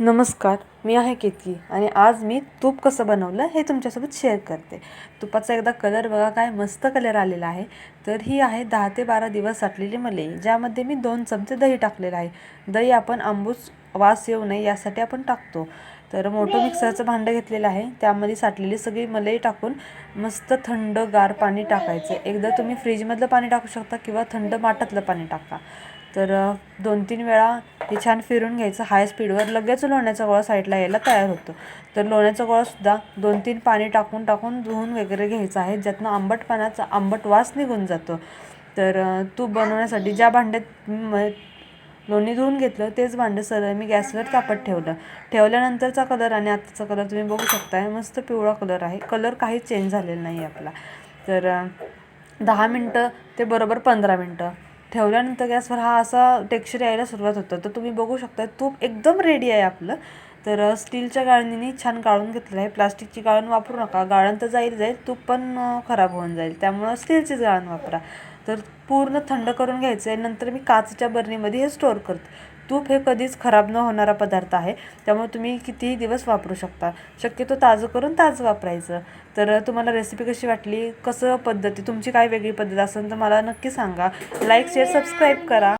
नमस्कार मी आहे केतकी आणि आज मी तूप कसं बनवलं हे तुमच्यासोबत शेअर करते. तुपाचा एकदा कलर बघा काय मस्त कलर आलेला आहे. तर ही आहे दहा ते बारा दिवस साठलेली मलई ज्यामध्ये मी दोन चमचे दही टाकलेलं आहे. दही आपण आंबूस वास येऊ नये यासाठी आपण टाकतो. तर मोठं मिक्सरचं भांडं घेतलेलं आहे. त्यामध्ये साठलेली सगळी मलई टाकून मस्त थंड गार पाणी टाकायचं. एकदा तुम्ही फ्रीजमधलं पाणी टाकू शकता किंवा थंड माठातलं पाणी टाका. तर दोन तीन वेळा हे छान फिरून घ्यायचं. हाय स्पीडवर लगेच लोण्याचा गोळा साईडला यायला तयार होतो. तर लोण्याचा गोळासुद्धा दोन तीन पाणी टाकून टाकून धुवून वगैरे घ्यायचं आहे. ज्यातनं आंबट आंबट वास निघून जातो. तर तूप बनवण्यासाठी ज्या भांड्यात लोणी धुवून घेतलं तेच भांडं सरळ मी गॅसवर तापत ठेवलं. ठेवल्यानंतरचा कलर आणि आत्ताचा कलर तुम्ही बघू शकताय. मस्त पिवळा कलर आहे. कलर काही चेंज झालेला नाही आपला. तर दहा मिनटं ते बरोबर पंधरा मिनटं. ठेवल्यानंतर गॅसवर हा असा टेक्स्चर यायला सुरुवात होतं. तर तुम्ही बघू शकता तूप एकदम रेडी आहे आपलं. तर स्टीलच्या गाळणीने छान गाळून घेतलेलं आहे प्लास्टिकची गाळण वापरू नका. गाळण तर जाईल जाईल. तूप पण खराब होऊन जाईल. त्यामुळं स्टीलचीच गाळण वापरा. तर पूर्ण थंड करून घ्यायचं आहे नंतर मी काचच्या बरणीमध्ये हे स्टोअर करते. तूप हे कधीच खराब न होणारा पदार्थ आहे. त्यामुळे तुम्ही कितीही दिवस वापरू शकता. शक्यतो ताजं करून ताजं वापरायचं. तर तुम्हाला रेसिपी कशी वाटली? कसं पद्धती? तुमची काय वेगळी पद्धत असेल तर मला नक्की सांगा. लाईक शेअर सबस्क्राईब करा.